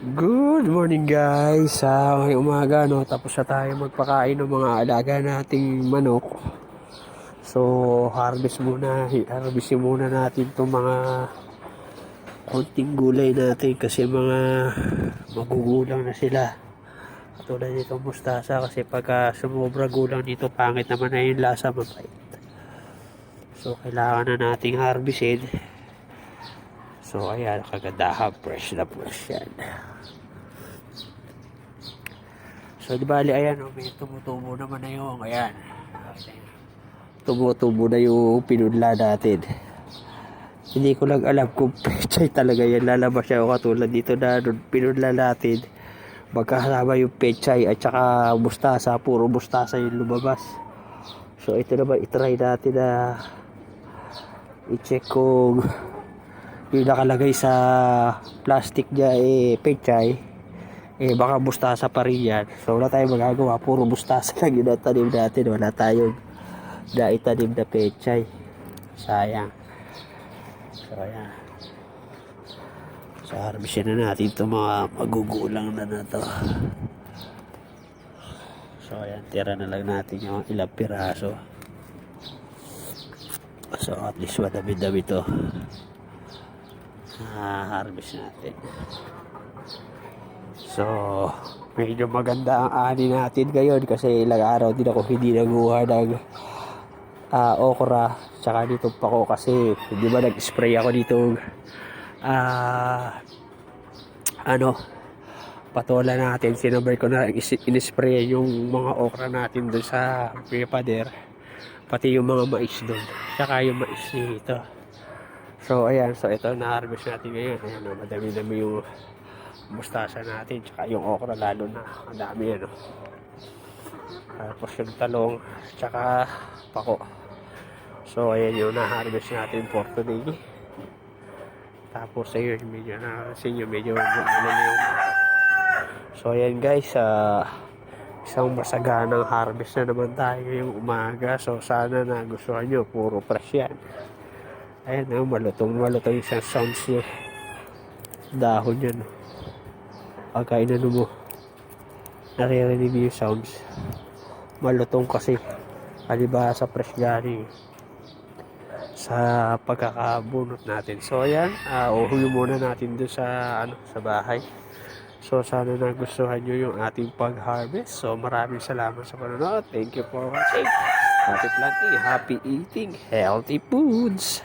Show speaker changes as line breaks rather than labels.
Good morning guys. Sa uh, umaga no, tapos na tayo magpakain ng mga alaga nating manok. So, harvest muna, harvest muna natin itong mga konting gulay natin kasi mga magugulang na sila. Katulad nito mustasa kasi pagka sumobra gulang dito, pangit naman na yung lasa mapait. So, kailangan na nating harvestin. So, ayan, kagandahan, fresh na fresh yan. So, di bali, ayan, oh, may tumutubo naman na yung, ayan. Tumutubo na yung pinunla natin. Hindi ko lang alam kung pechay talaga yan lalabas siya o katulad dito na nung pinunla natin. Magkasama yung pechay at saka mustasa, puro mustasa yung lumabas. So, ito naman, itry natin na i-check kung yung nakalagay sa plastic niya eh pechay. Eh baka mustasa pa rin yan. So wala tayong magagawa. Puro mustasa lang yung natanim natin. Wala tayong naitanim na pechay. Sayang. So ayan so harvestin na natin itong mga magugulang na na to. So ayan. Tira na lang natin yung ilang piraso. So at least madami-dami to harvest natin. So, medyo maganda ang ani natin ngayon kasi ilang araw din ako hindi naguha ng ah, okra tsaka dito pa ko kasi hindi ba nag-spray ako dito ah ano patola natin sinabay ko na in-spray yung mga okra natin doon sa pader pati yung mga mais doon tsaka yung mais dito So, ayan. So, ito na-harvest natin ngayon. Ayan, oh, madami-dami yung mustasa natin. Tsaka yung okra lalo na. Ang dami yan, oh. Tapos yung talong. Tsaka pako. So, ayan yung na-harvest natin for today. Tapos, ayun, medyo na kasi nyo, medyo ano na yung So, ayan guys, ah, isang masaganang harvest na naman tayo yung umaga. So, sana nagustuhan nyo. Puro fresh yan. Ayan, oh, malutong malutong yung sounds niya. Dahon yan. Pagka inano mo, naririnig yung sounds. Malutong kasi. Kaliba sa fresh galing sa pagkakabunot natin. So ayan, uh, uhuyo muna natin doon sa ano sa bahay. So sana nagustuhan nyo yung ating pag-harvest. So maraming salamat sa panonood. Thank you for watching. Happy planting, happy eating, healthy foods.